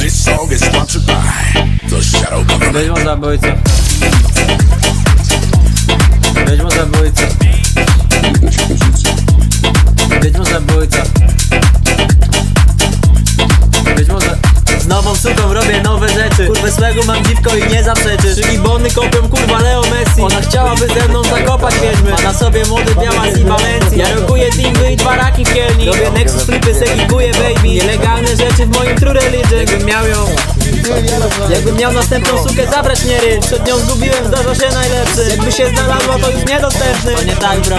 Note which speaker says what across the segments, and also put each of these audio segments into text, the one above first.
Speaker 1: This song is sponsored by the Shadow Government.
Speaker 2: Wiedźmo zabójca. Wiedźmo zabójca. Wiedźmo zabójca. Wiedźmo za... Z nową suką robię nowe rzeczy Kurwę swego mam dziwko i nie zaprzeczysz Czyli bony kopią kurwa Leo Messi Ona chciałaby ze mną zakopać wiedźmy Ma na sobie młody białas i Valencji Ja rokuję teamy i dwa raki w kielni Robię Nexus flipy, segikuję baby Nielegalne rzeczy w moim true religion Jakbym miał następną sukę zabrać nie ryć Przed nią zgubiłem, zdarza się najlepszy. Jakby się znalazła to już niedostępny. To nie tak bro.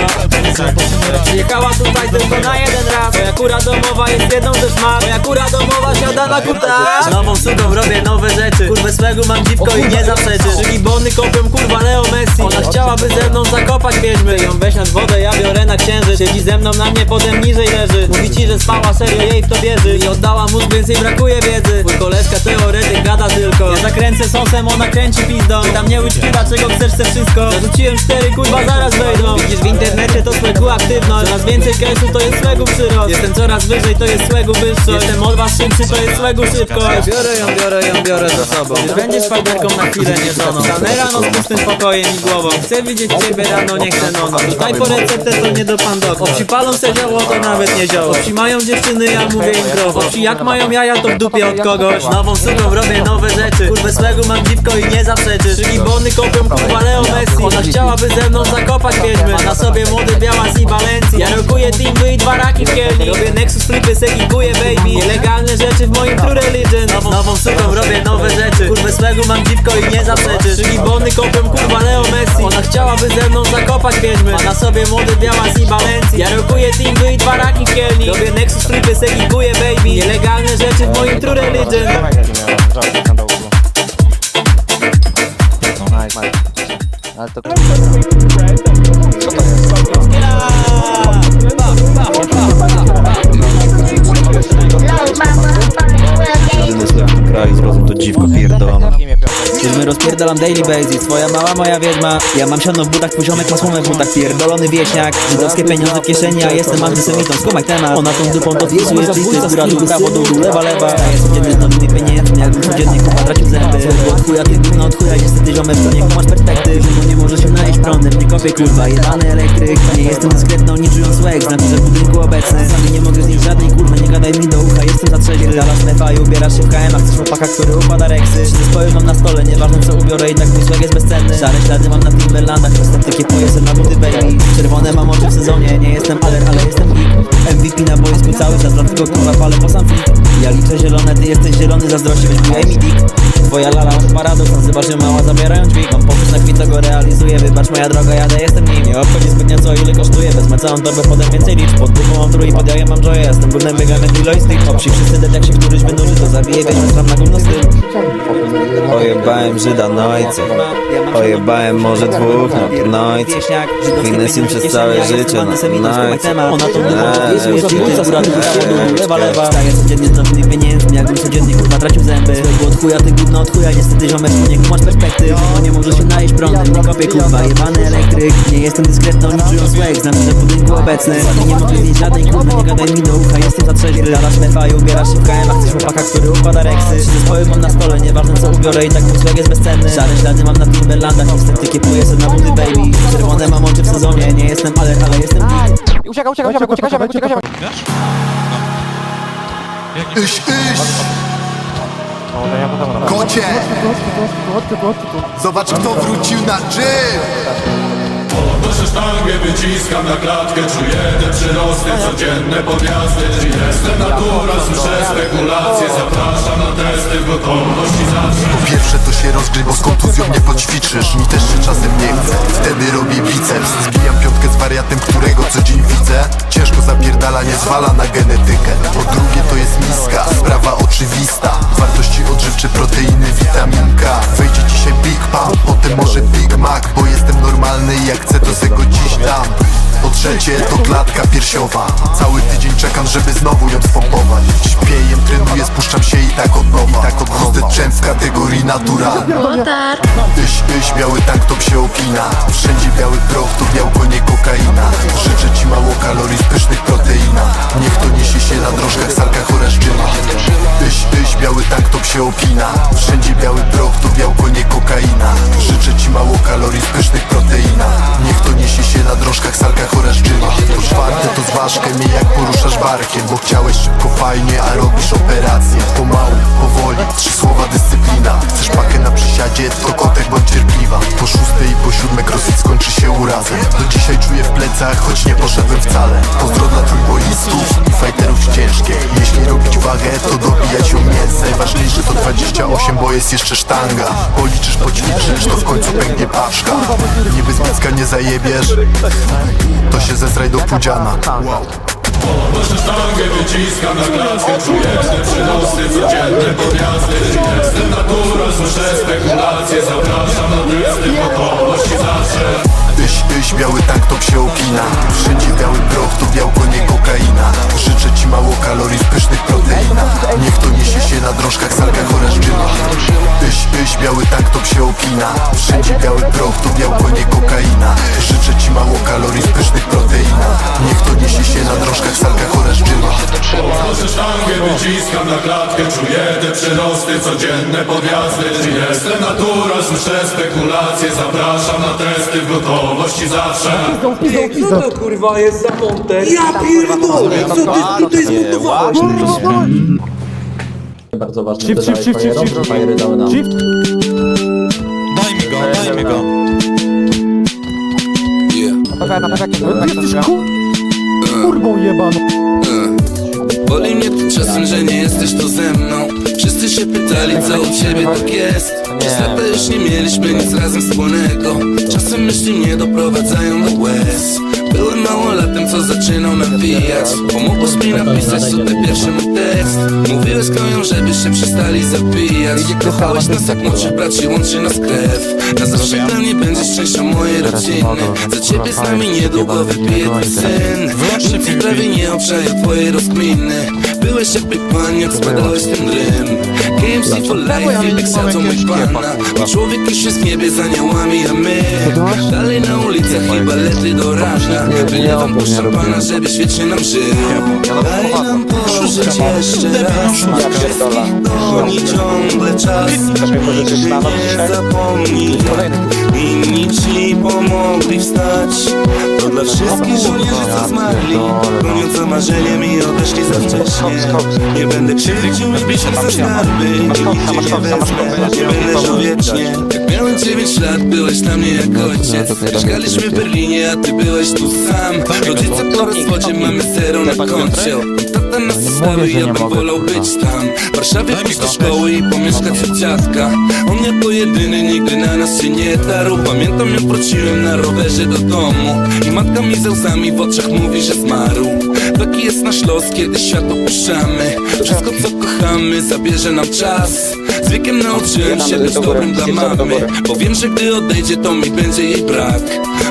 Speaker 2: Jechała tutaj tylko na jeden raz. Moja kura domowa jest jedną ze szmat Moja kura domowa siada na kuta Z nową suką robię nowe rzeczy. Kurwę swego mam dziwko i nie zaprzeczysz Czyli bony kopią kurwa Leo Messi. Ona chciałaby ze mną zakopać wiedźmy Ją weź nad wodę, ja biorę na księżyc. Siedzi ze mną na mnie, potem niżej leży. Mówi ci, że spała, serio jej w to wierzy. I oddała mózg, więc jej brakuje wiedzy. Mój koleżka teoretyk gada tylko Ja zakręcę sosem, ona kręci pizdą Tam nie łyczki, dlaczego chcesz te wszystko. Zarzuciłem cztery, kurwa zaraz wejdą. Widzisz w internecie to swego aktywność. Coraz więcej case'u to jest swego przyrost. Jestem coraz wyżej, to jest swego wyższość. Jestem od was szybszy, to jest swego szybkość. Biorę ją, biorę ją, biorę ze sobą. Już będziesz fajderką na chwilę, nie żoną. Stanę rano z pustym pokojem i głową. Chcę widzieć ciebie rano, nie chcę nono. Tutaj po receptę to nie do pan doktor Obci palą se zioło, to nawet nie zioło. Obci mają dziewczyny, ja mówię im zdrowo. Obci jak mają jaja, to w dupie od kogoś. Nową suką robię nowe rzeczy Kurwę swego mam dziwko i nie zaprzeczysz Czyli bony kopią kurwa Leo Messi. Ona chciałaby ze mną zakopać wiedźmy. Ma na sobie młody białas i Valencji Ja rokuję teamy i dwa raki w kielni. Robię Nexus flipy, segikuję baby. Nielegalne rzeczy w moim true religion. Nową, nową suką robię nowe rzeczy. Kurwę swego mam dziwko i nie zaprzeczysz Czyli bony kopią kurwa Leo Messi. Ona chciałaby ze mną zakopać wiedźmy. Ma na sobie młody białas i Valencji Ja rokuję teamy i dwa raki w kielni. Robię Nexus flipy, segikuję baby. Nielegalne rzeczy w moim true religion
Speaker 3: Żadnych na dołku. No, nice. Ale to...
Speaker 2: Rozpierdalam daily basis. Twoja mała, moja wiedźma. Ja mam siano w butach, twój ziomek ma słomę w butach. Pierdolony wieśniak. Żydowskie pieniądze w kieszeni, a jestem antysemitą. Skumaj temat. Ona tą dupą to wpisuje listy Góra tu prawo, dół, dół, lewa, lewa Staję codziennie z nowymi pieniędzmi Jakbym codziennie kupa tracił zęby. Od chuja, ty gówno od chuja Niestety ziomek to nie masz perspektyw Bo nie może się najeść prądem. Nie kopię kurwa, jebany elektryk. Nie jestem dyskretną, nie czując swag Znaczy, że w budynku obecny. Sami nie mogę znieść żadnej kurwy. Nie gadaj mi do ucha, jestem za trzeźwy. Dala strefa i ubierasz się w KM Chcesz chłopaka, który układa reksy. Zespoły mam na stole, nieważne I tak mój swag jest bezcenny Szare ślady mam na Timberlandach takie pojesem na buty baby Czerwone mam oczy w sezonie Nie jestem aler, ale jestem geek MVP na boisku cały czas Dlatego kurwa palę po sam fit. Ja liczę zielone, ty jesteś zielony Zazdrości weź mi dick Twoja lala masz paradoks, nazywasz ją mała, zabierają dźwig Mam pomysł na kwit, go realizuję Wybacz moja droga, jadę, jestem nim Nie obchodzi zbytnio co, ile kosztuje Wezmę całą torbę, potem więcej licz Pod dupą mam trój, pod jajem mam joya Jestem górnym biegamy Dilo i stick Obsi wszyscy dead, jak się któryś wynurzy To zabije, weźmy stram na gówno styl
Speaker 3: Ojebałem Żyda, no i co? Ojebałem może dwóch, no no i co? Finesim przez całe życie, no no co?
Speaker 2: Ona to
Speaker 3: Eee,
Speaker 2: nie jest lewa, lewa Staję codziennie z nowymi pieniędzmi Jakbym codziennie kurwa tracił zęby Swego od chuja, ty gówno od chuja Niestety ziomek, nie masz perspektyw Bo nie możesz się najeść prądem Nie kopię kurwa, jebany elektryk. Nie jestem dyskretną, nie czują swag Znaczy, że w budynku obecny. Sami nie mogę znieść żadnej kurwy Nie gadaj mi do ucha, jestem za trzeźwy. Dalasz lefa i ubierasz się w KM A chcesz chłopaka, który układa reksy. Trzy zespoły mam na stole, nieważne co ubiorę I tak mój swag jest bezcenny. Szare ślady mam na Timberlandach Jestem takie pojesem na buty baby. Czerwone mam oczy w sezonie Nie jestem aler, ale jestem geek
Speaker 4: Uciekaj, uciekaj, uciekaj, uciekaj, uciekaj, uciekaj, uciekaj.
Speaker 5: Iś, iś! Zobacz kto wrócił na dżym!
Speaker 6: Podnoszę sztangę, wyciskam na klatkę Czuję te przyrosty, codzienne podjazdy. Jestem natura, słyszę spekulacje Zapraszam na testy w gotowości zawsze.
Speaker 5: Po pierwsze to się rozgrzej, bo z kontuzją nie poćwiczysz. Mi też się czasem nie chce, wtedy robię biceps. Zbijam piątkę z wariatem, którego co dzień widzę. Ciężko zapierdala, nie zwala na genetykę. Po drugie to jest miska, sprawa oczywista. Wartości odżywcze, proteiny, witaminka. Wejdzie dzisiaj Big Pump, potem może Big Mac Bo jestem normalny i jak chcę to se go dziś dam. Po trzecie to klatka piersiowa. Cały tydzień czekam, żeby znowu ją spompować. Śpię, jem, trenuję, spuszczam się i tak od nowa. I tak od w kategorii natura Tyś, biały tank top się opina. Wszędzie biały proch, to białko, nie kokaina. Życzę ci mało kalorii z pysznych proteina. Niech to niesie się na drążkach, salkach orężczyna Tyś, tyś, biały tank top się opina. Wszędzie biały proch, to białko, nie kokaina. Życzę ci mało kalorii z pysznych proteina. Niech to niesie się na drążkach, salkach orężczyna Po czwarte to zważkę mnie jak poruszasz barkiem Bo chciałeś szybko, fajnie, a robisz operację. Pomału, powoli, trzy słowa dyscyplina. Chcesz pakę na przysiadzie, to kotek bądź Po szóstej i po siódme crossfit skończy się urazem. Do dzisiaj czuję w plecach, choć nie poszedłem wcale. Pozdro dla trójboistów i fighterów z ciężkiej Jeśli robić wagę, to dobijać ją mięs Najważniejsze to 28, bo jest jeszcze sztanga. Policzysz, poćwiczysz, to w końcu pęknie paszka Niby z nie zajebiesz To się zesraj do pudziana. Wow.
Speaker 6: Podnoszę sztangę, wyciskam na klatkę Czuję te przynosy, codzienne podjazdy. Jestem natura, słyszę spekulacje Zapraszam na testy, gotowości zawsze.
Speaker 5: Tyś, tyś, biały tank top się opina. Wszędzie biały proch, to białko, nie kokaina. Życzę ci mało kalorii pysznych proteina. Niech to niesie się na drążkach, salkach orężczyna Tyś, tyś, biały tank top się opina. Wszędzie biały proch, to białko, nie kokaina. Życzę ci mało kalorii się na drążkach, salkach orężczyna
Speaker 6: Podnoszę sztangę, wyciskam na klatkę Czuję te przyrosty, codzienne podjazdy. Jestem natura, słyszę spekulacje Zapraszam na testy, w gotowości zawsze.
Speaker 2: Co to kurwa jest za monter? Ja pierdolę, co ty tutaj zmontowałeś? Bardzo ważne
Speaker 4: Shift, shift, shift, shift, shift. Shift.
Speaker 3: Daj mi go, daj mi go.
Speaker 4: Jesteś kur... Kurbą jebaną.
Speaker 7: Boli mnie to czasem, że nie jesteś tu ze mną. Wszyscy się pytali, co u ciebie tak jest. Przez lata już nie mieliśmy nic razem wspólnego. Czasem myśli mnie doprowadzają do Małolatem, co zaczynał nawijać Pomogłeś mi napisać tutaj pierwszy mój tekst. Mówiłeś krojom, żeby się przestali zabijać. Kochałeś nas jak młodszy brat i łączy nas krew. Na zawsze dla mnie będziesz częścią mojej rodziny. Za ciebie z nami niedługo wypije twój syn. Mi prawie nie obszają twojej rozkminy Byłeś jak Big Pan, jak spadałeś ten rym. KMC for life i Big Sam to mój pana. Bo człowiek już jest w niebie z aniołami, a my Dalej na ulicach i balety do rana. Wylewam po szampana, żeby świetnie nam żył Daj nam pożyć jeszcze raz. Wszystkich goni ciągle czas. Nigdy nie zapomnij Inni ci pomogli wstać. To dla wszystkich żołnierzy, co zmarli. Goniąc marzeniem i odeszli za wcześnie. Nie będę krzywdził i bliżej za skarby Nigdzie nie wezmę, nie będę żył wiecznie. Jak miałem dziewięć lat, byłeś dla mnie jak ojciec. Mieszkaliśmy w Berlinie, a ty byłeś tu sam. Rodzice po rozwodzie, mamy zero na koncie Zostawił, ja bym wolał być tam. W Warszawie pójść do szkoły i pomieszkać u dziadka. On jako jedyny nigdy na nas się nie darł Pamiętam jak wróciłem na rowerze do domu. I matka mi ze łzami w oczach mówi, że zmarł. Taki jest nasz los, kiedy świat opuszczamy. Wszystko co kochamy zabierze nam czas. Z wiekiem nauczyłem się być dobrym dla mamy. Bo wiem, że gdy odejdzie to mi będzie jej brak.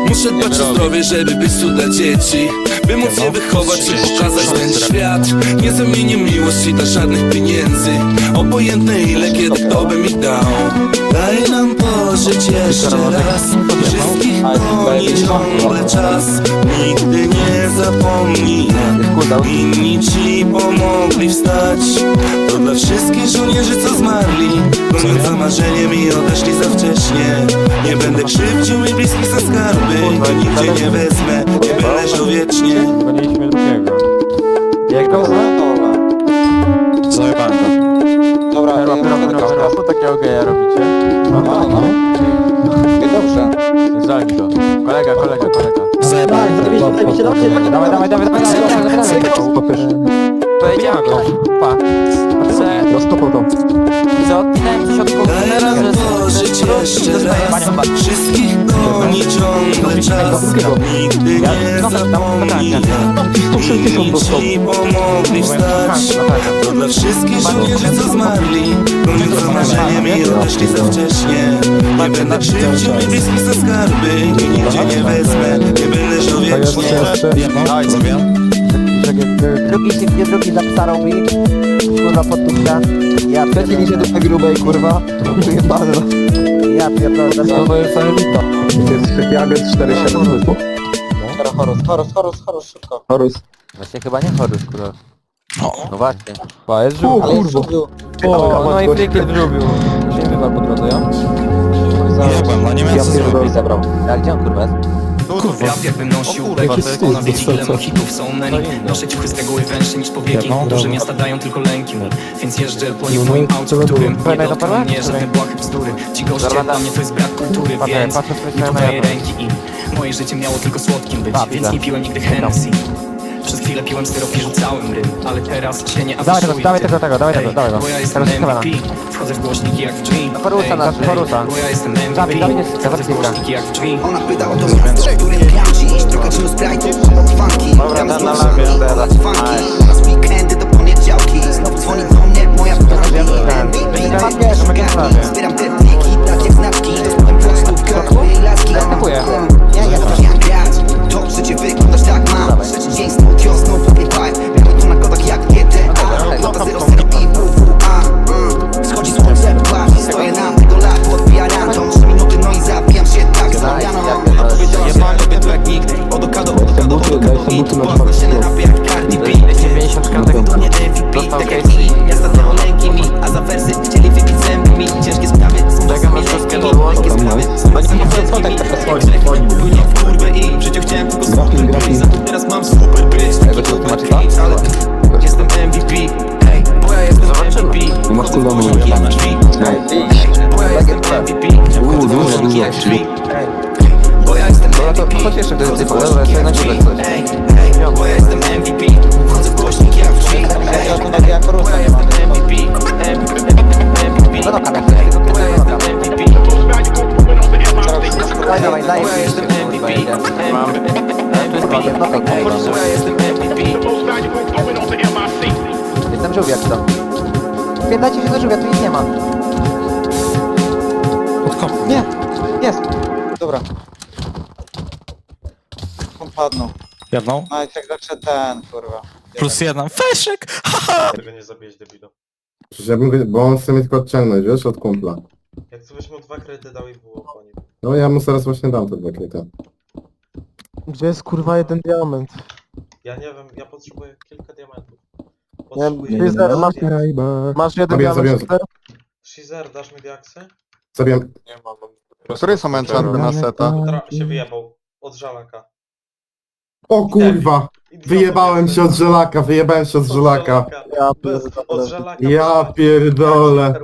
Speaker 7: Muszę dbać o zdrowie, żeby być tu dla dzieci By móc je wychować i pokazać ten świat. Nie zamienię miłości dla żadnych pieniędzy. Obojętne ile kiedy kto by mi dał. Daj nam pożyć jeszcze raz goni ciągle czas Nigdy nie zapomnij Inni ci pomogli wstać To dla wszystkich żołnierzy co zmarli Goniąc za marzeniem i odeszli za wcześnie Nie będę krzywdził i bliskich za skarby Nigdzie nie wezmę, nie będę żył wiecznie
Speaker 4: Goniliśmy drugiego. Jego
Speaker 3: Zajebałem go
Speaker 4: Dobra, perła, perła, perła, perła. Co takiego geja robicie? No, no, no. Dobrze. Zajmij go. Kolega, kolega, kolega. Dawaj, dawaj, dawaj, dawaj, dawaj. Powiedziałem go. Pa. C. Rozkopał to. Co? Odpinałem coś od
Speaker 7: Daj nam pożyć jeszcze raz Wszystkich goni ciągle czas Nigdy nie zapomnij Inni ci pomogli wstać. To dla wszystkich żołnierzy co zmarli. Goniąc za marzenie mi odeszli za wcześnie Nie będę krzywdził niebieskich za skarby. I nigdzie nie wezmę. Nie będę żył wiecznie
Speaker 4: Drugi się gdzie drugi za psa robi. Kurwa podtówka. Ja pierdolę. się do grubej kurwa. Jebane. Ja pierdolę. To jest zajebista. To jest Jagger 4-7 Horus, Horus, Horus, Horus, szybko. Horus.
Speaker 2: Właśnie chyba nie Horus, kurwa. No właśnie.
Speaker 4: Ba, jest żółw. Ale jest żółw. O, no i frykiet w żółwiu. Się nie wywal po drodze, ja?
Speaker 7: Nie byłem, no nie wiem co zrobić
Speaker 4: zabrał.
Speaker 2: A gdzie on kurwa jest?
Speaker 8: Ja bym nosił bek, ona wie ile hitów są menu Noszę ciuchy z reguły węższe niż powieki. Duże miasta dają tylko lęki. Mi Więc jeżdżę po nich w moim aucie, w którym nie dotkną mnie żadne błahe bzdury. Ci goście dla mnie to jest brak kultury, więc nie podaję ręki im Moje życie miało tylko słodkim być, więc nie piłem nigdy Hennessy przez chwilę piłem syrop i rzucałem rym, ale teraz się nie
Speaker 4: Dawaj tego, dawaj tego, tego, dawaj tego, dawaj go.
Speaker 8: Bo ja jestem
Speaker 4: Teraz jest
Speaker 8: MVP, wchodzę w głośniki jak w drzwi
Speaker 4: Horusa
Speaker 8: Ej,
Speaker 4: nasz,
Speaker 8: ej,
Speaker 4: Horusa.
Speaker 8: Bo ja jestem MVP,
Speaker 4: Dawid, jest
Speaker 8: wchodzę w
Speaker 4: zawodnika.
Speaker 8: głośniki jak w drzwi
Speaker 9: Ona pyta o to miasto, w którym gram dziś Trochę czynu sprite'u, obok funky Gramy z nożami, olać funky Oraz weekendy do poniedziałki. Znowu dzwoni do mnie moja pani. MVP Wiesz, garni, zbieram te pliki ja
Speaker 8: jestem MVP
Speaker 4: Chodź jeszcze, to jest typu, dobra, jeszcze na górę coś.
Speaker 8: Bo ja jestem MVP Wchodzę w głośniki jak w drzwi Ej, bo ja jestem MVP MVP
Speaker 4: No
Speaker 8: Ej, bo ja jestem MVP
Speaker 4: daj.
Speaker 8: Ja jestem MVP MVP Ej, bo ja jestem MVP
Speaker 4: Jestem żółw jak to. Wpierdajcie się do żółwia, tu nic nie ma. Nie, jest. Dobra. On padnął.
Speaker 10: Jedną?
Speaker 4: Nawet jak zawsze ten, kurwa.
Speaker 10: Plus jeden. Feszek!
Speaker 11: Tego nie zabijeś debilu.
Speaker 5: Ja bym, go- bo on chce mnie tylko odciągnąć, wiesz, od kumpla.
Speaker 11: Jak tu byś mu dwa kredy dał i było po nim.
Speaker 5: No ja mu zaraz właśnie dam te dwa klika.
Speaker 4: Gdzie jest kurwa jeden diament?
Speaker 11: Ja nie wiem, ja potrzebuję kilka diamentów.
Speaker 4: Nie,
Speaker 11: Potrzebuję...
Speaker 4: ty zaraz masz, masz jeden
Speaker 5: Zabiję,
Speaker 4: diament. Zabiję,
Speaker 11: Shizer, dasz mi diaksy?
Speaker 5: Zabiłem.
Speaker 4: Który są enchantry na seta?
Speaker 11: Tra się wyjebał. Od żalaka.
Speaker 5: O kurwa!
Speaker 11: I dwa
Speaker 5: Wyjebałem się od żelaka, wyjebałem się od żelaka.
Speaker 4: Ja
Speaker 11: żelaka.
Speaker 5: Ja pierdolę.